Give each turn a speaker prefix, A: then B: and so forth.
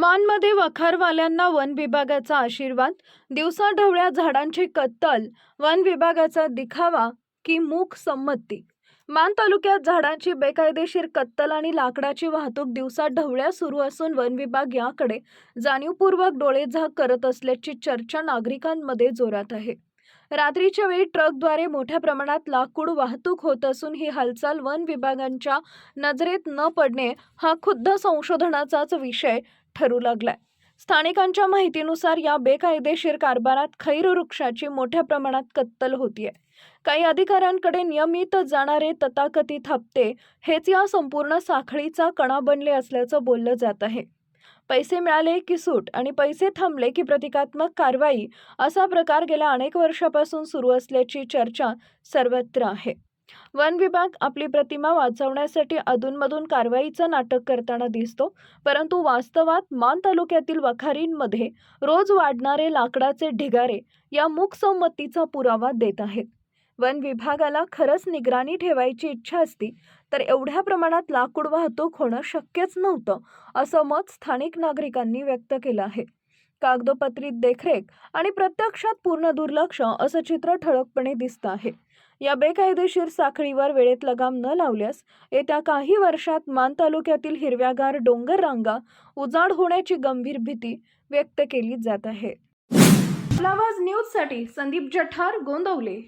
A: मानमध्ये वखारवाल्यांना one विभागाचा आशीर्वाद दिवसाढवळ्या झाडांची कत्तल वन विभागाचा दिखावा की मूक संमती. मान तालुक्यात झाडांची बेकायदेशीर कत्तल आणि लाकडाची वाहतूक दिवसाढवळ्या सुरू असून वन विभाग याकडे जाणीवपूर्वक डोळेझाक करत असल्याची चर्चा नागरिकांमध्ये जोरात आहे. रात्रीच्या वेळी ट्रकद्वारे मोठ्या प्रमाणात लाकूड वाहतूक होत असून ही हालचाल वन विभागांच्या नजरेत न पडणे हा खुद्द संशोधनाचाच विषय ठरू लागलाय. स्थानिकांच्या माहितीनुसार या बेकायदेशीर कारभारात खैर वृक्षाची मोठ्या प्रमाणात कत्तल होतीये. काही अधिकाऱ्यांकडे नियमित जाणारे तथाकथित हप्ते हेच या संपूर्ण साखळीचा कणा बनले असल्याचं बोललं जात आहे. पैसे मिळाले की सूट आणि पैसे थांबले की प्रतिकात्मक कारवाई असा प्रकार गेल्या अनेक वर्षापासून सुरू असल्याची चर्चा सर्वत्र आहे. वन विभाग आपली प्रतिमा वाचवण्यासाठी अधूनमधून कारवाईचं नाटक करताना दिसतो परंतु वास्तवात मान तालुक्यातील वखारींमध्ये रोज वाढणारे लाकडाचे ढिगारे या मूकसंमतीचा पुरावा देत आहेत. वन विभागाला खरंच निगराणी ठेवायची इच्छा असती तर एवढ्या प्रमाणात लाकूड वाहतूक होणं शक्यच नव्हतं असं मत स्थानिक नागरिकांनी व्यक्त केलं आहे. कागदोपत्रित देखरेख आणि प्रत्यक्षात पूर्ण दुर्लक्ष असं चित्र ठळकपणे दिसतं आहे. या बेकायदेशीर साखळीवर वेळेत लगाम न लावल्यास येत्या काही वर्षात मान तालुक्यातील हिरव्यागार डोंगर रांगा उजाड होण्याची गंभीर भीती व्यक्त केली जात आहे. आवाज न्यूजसाठी संदीप जठार गोंदवले.